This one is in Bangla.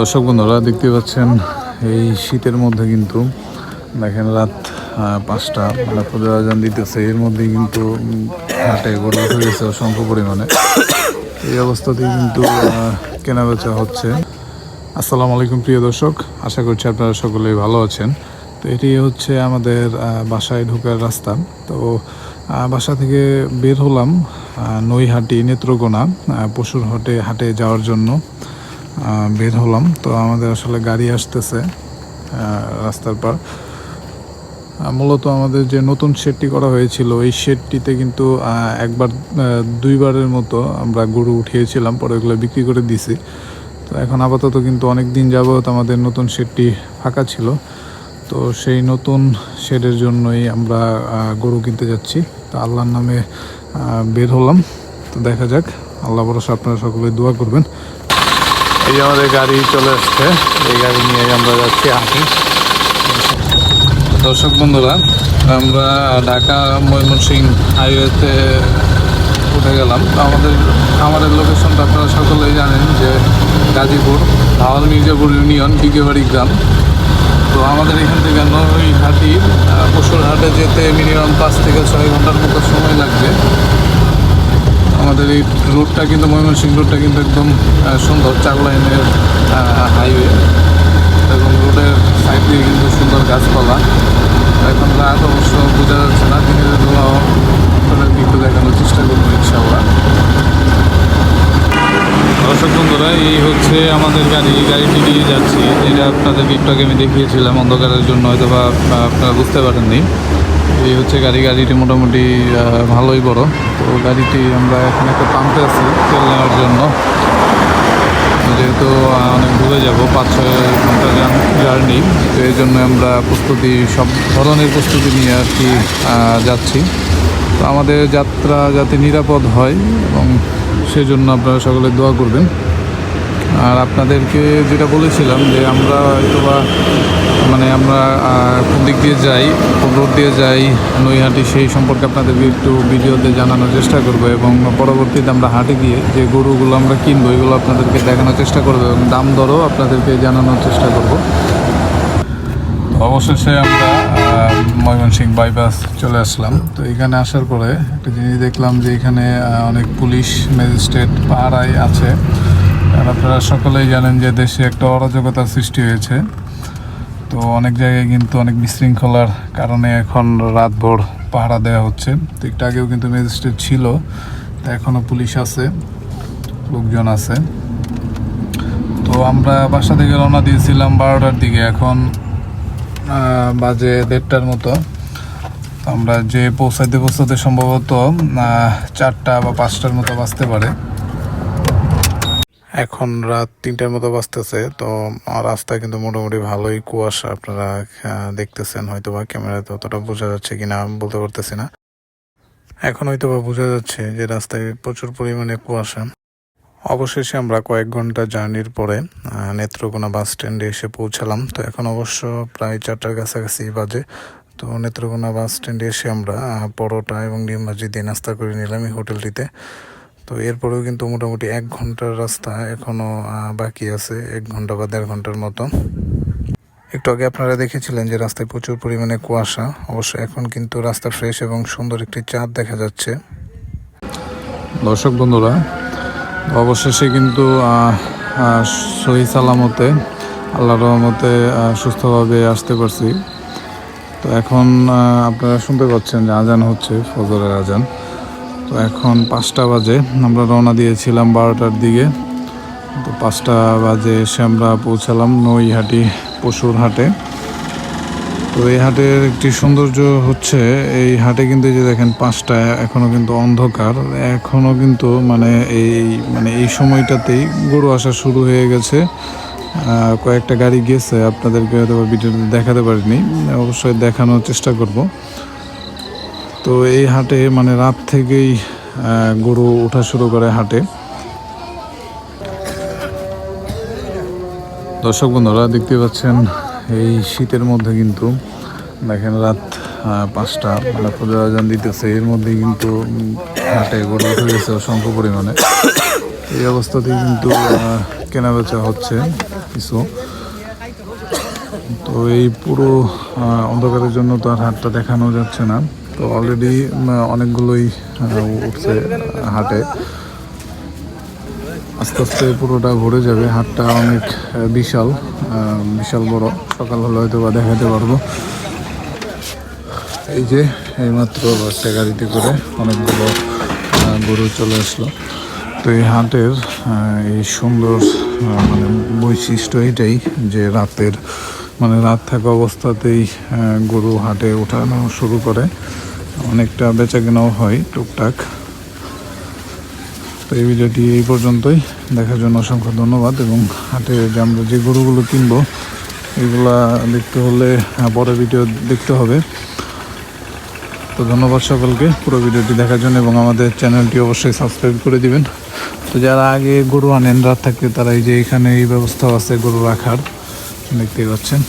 দর্শক বন্ধুরা, দেখতে পাচ্ছেন এই শীতের মধ্যে কিন্তু দেখেন রাত পাঁচটা মানে ফজর আজান দিতেছে। এর মধ্যে কিন্তু হাটে গড়ে উঠে গেছে অসংখ্য পরিমাণে। এই অবস্থাতেই কিন্তু কেনাবেচা হচ্ছে। আসসালামু আলাইকুম, প্রিয় দর্শক। আশা করছি আপনারা সকলেই ভালো আছেন। তো এটি হচ্ছে আমাদের বাসায় ঢোকার রাস্তা। তো বাসা থেকে বের হলাম নৈহাটি নেত্রকোনা পশুর হাটে হাটে যাওয়ার জন্য। বের হলাম। তো আমাদের আসলে গাড়ি আসতেছে রাস্তার পার। মূলত আমাদের যে নতুন শেডটি করা হয়েছিল এই শেডটিতে কিন্তু একবার দুইবারের মতো আমরা গরু উঠিয়েছিলাম, পরে ওগুলো বিক্রি করে দিছি। তো এখন আপাতত কিন্তু অনেক দিন যাবত আমাদের নতুন শেডটি ফাঁকা ছিল। তো সেই নতুন শেডের জন্যই আমরা গরু কিনতে যাচ্ছি। তো আল্লাহর নামে বের হলাম। তো দেখা যাক, আল্লাহ ভরসা, আপনারা সকলে দোয়া করবেন। এই যে আমাদের গাড়ি চলে আসছে। এই গাড়ি নিয়ে আমরা যাচ্ছি হাঁটি। দর্শক বন্ধুরা, আমরা ঢাকা ময়মনসিং হাইওয়েতে উঠে গেলাম। আমাদের আমাদের লোকেশনটা আপনারা সকলেই জানেন যে গাজীপুর ভাওয়াল মির্জাপুর ইউনিয়ন বিকেবাড়ি গ্রাম। তো আমাদের এখান থেকে নৈহাটি পশুর হাটে যেতে মিনিমাম পাঁচ থেকে ছয় ঘণ্টার মতো সময় লাগবে। আমাদের এই রোডটা কিন্তু ময়মনসিংহ রোডটা কিন্তু একদম সুন্দর চার লাইনের হাইওয়ে এবং রোডের সাইড দিয়ে কিন্তু সুন্দর গাছপালা। এখন রাত অবশ্য বোঝা যাচ্ছে না, দিনের আপনাদেরকে একটু দেখানোর চেষ্টা করব ইনশাল্লাহ দর্শক বন্ধুরা, এই হচ্ছে আমাদের গাড়ি। গাড়িটি নিয়ে যাচ্ছি। যেটা আপনাদেরকে একটু আমি দেখিয়েছিলাম অন্ধকারের জন্য হয়তো বা আপনারা বুঝতে পারেননি। এই হচ্ছে গাড়ি, গাড়িটি মোটামুটি ভালোই বড়। তো গাড়িটি আমরা এখন একটা পাম্পে আছি তেল নেওয়ার জন্য। যেহেতু অনেক দূরে যাব পাঁচ ছয় ঘণ্টা জার্নি তো এই জন্য আমরা প্রস্তুতি, সব ধরনের প্রস্তুতি নিয়ে আর কি যাচ্ছি। তো আমাদের যাত্রা যাতে নিরাপদ হয় এবং সেজন্য আপনারা সকলে দোয়া করবেন। আর আপনাদেরকে যেটা বলেছিলাম যে আমরা হয়তো বা মানে আমরা কোন দিক দিয়ে যাই, কোন রোড দিয়ে যাই, নৈহাটি সেই সম্পর্কে আপনাদেরকে একটু ভিডিওতে জানানোর চেষ্টা করব এবং পরবর্তীতে আমরা হাটে গিয়ে যে গরুগুলো আমরা কিনবো, এগুলো আপনাদেরকে দেখানোর চেষ্টা করব এবং দাম দরও আপনাদেরকে জানানোর চেষ্টা করব। অবশেষে আমরা ময়মনসিংহ বাইপাস চলে আসলাম। তো এখানে আসার পরে একটা জিনিস দেখলাম যে এখানে অনেক পুলিশ, ম্যাজিস্ট্রেট পাহারায় আছে। আর আপনারা সকলেই জানেন যে দেশে একটা অরাজকতার সৃষ্টি হয়েছে। তো অনেক জায়গায় কিন্তু অনেক বিশৃঙ্খলার কারণে এখন রাতভর পাহারা দেওয়া হচ্ছে। তো একটু আগেও কিন্তু ম্যাজিস্ট্রেট ছিল, তো এখনও পুলিশ আছে, লোকজন আছে। তো আমরা বাসা থেকে রওনা দিয়েছিলাম বারোটার দিকে, এখন বাজে দেড়টার মতো। আমরা যে পৌঁছাইতে পৌঁছাতে সম্ভবত চারটা বা পাঁচটার মতো বাজতে পারে। এখন রাত তিনটার মতো বাজতেছে তো আহ, রাস্তায় কিন্তু মোটামুটি ভালোই কুয়াশা আপনারা দেখতেছেন হয়তো বা ক্যামেরাতে অতটা বোঝা যাচ্ছে কিনা আমি বলতে পারতেছি না। এখন হয়তো বা বোঝা যাচ্ছে যে রাস্তায় প্রচুর পরিমাণে কুয়াশা। অবশেষে আমরা কয়েক ঘণ্টা জার্নির পরে নেত্রকোনা বাস স্ট্যান্ডে এসে পৌঁছালাম। তো এখন অবশ্য প্রায় চারটার কাছাকাছি বাজে। তো নেত্রকোনা বাস স্ট্যান্ডে এসে আমরা পরোটা এবং ডিম ভাজি দিয়ে নাস্তা করে নিলাম এই হোটেলটিতে। তো এরপরেও কিন্তু মোটামুটি এক ঘণ্টার রাস্তা এখনও বাকি আছে, এক ঘণ্টা বা দেড় ঘণ্টার মতো। একটু আগে আপনারা দেখেছিলেন যে রাস্তায় প্রচুর পরিমাণে কুয়াশা, অবশ্য এখন কিন্তু রাস্তা ফ্রেশ এবং সুন্দর একটি চাঁদ দেখা যাচ্ছে। দর্শক বন্ধুরা, অবশেষে কিন্তু সহি সালামতে আল্লাহর রহমতে সুস্থভাবে আসতে পারছি। তো এখন আপনারা শুনতে পাচ্ছেন যে আজান হচ্ছে, ফজরের আজান। তো এখন পাঁচটা বাজে। আমরা রওনা দিয়েছিলাম বারোটার দিকে। তো পাঁচটা বাজে এসে আমরা পৌঁছালাম নৈহাটি পশুর হাটে। তো এই হাটের একটি সৌন্দর্য হচ্ছে, এই হাটে কিন্তু যে দেখেন পাঁচটা এখনও কিন্তু অন্ধকার। এখনও কিন্তু মানে এই মানে এই সময়টাতেই গরু আসা শুরু হয়ে গেছে। কয়েকটা গাড়ি গেছে। আপনাদেরকে হয়তো ভিডিওতে দেখাতে পারিনি। অবশ্যই দেখানোর চেষ্টা করব। তো এই হাটে মানে রাত থেকেই গরু ওঠা শুরু করে হাটে। দর্শক বন্ধুরা, দেখতে পাচ্ছেন, এই শীতের মধ্যে কিন্তু, দেখেন রাত পাঁচটা মানে আজান দিতেছে, এর মধ্যে কিন্তু হাটে গরু উঠে গেছে অসংখ্য পরিমাণে। এই অবস্থাতেই কিন্তু কেনাবেচা হচ্ছে কিছু। তো এই পুরো অন্ধকারের জন্য তো আর হাটটা দেখানো যাচ্ছে না। তো অলরেডি অনেকগুলোই উঠছে হাটে। আস্তে আস্তে পুরোটা ভরে যাবে। হাটটা অনেক বিশাল বিশাল বড়। সকাল হলে হয়তো বা দেখাতে পারব। এই যে, এইমাত্র একটা গাড়িতে করে অনেকগুলো গরু চলে আসলো। তো এই হাটের এই সুন্দর মানে বৈশিষ্ট্য এটাই যে রাতের মানে রাত থাকা অবস্থাতেই গরু হাটে ওঠানো শুরু করে। অনেকটা বেচা কেনাও হয় টুকটাক। তো এই ভিডিওটি এই পর্যন্তই। দেখার জন্য অসংখ্য ধন্যবাদ এবং হাটে যে আমরা যে গরুগুলো কিনবো, এগুলা দেখতে হলে পরের ভিডিও দেখতে হবে। তো ধন্যবাদ সকলকে পুরো ভিডিওটি দেখার জন্য এবং আমাদের চ্যানেলটি অবশ্যই সাবস্ক্রাইব করে দিবেন। তো যারা আগে গরু আনেন, রাত থাকতে তারা এই যে এখানে এই ব্যবস্থা আছে গরু রাখার, দেখতেই পাচ্ছেন।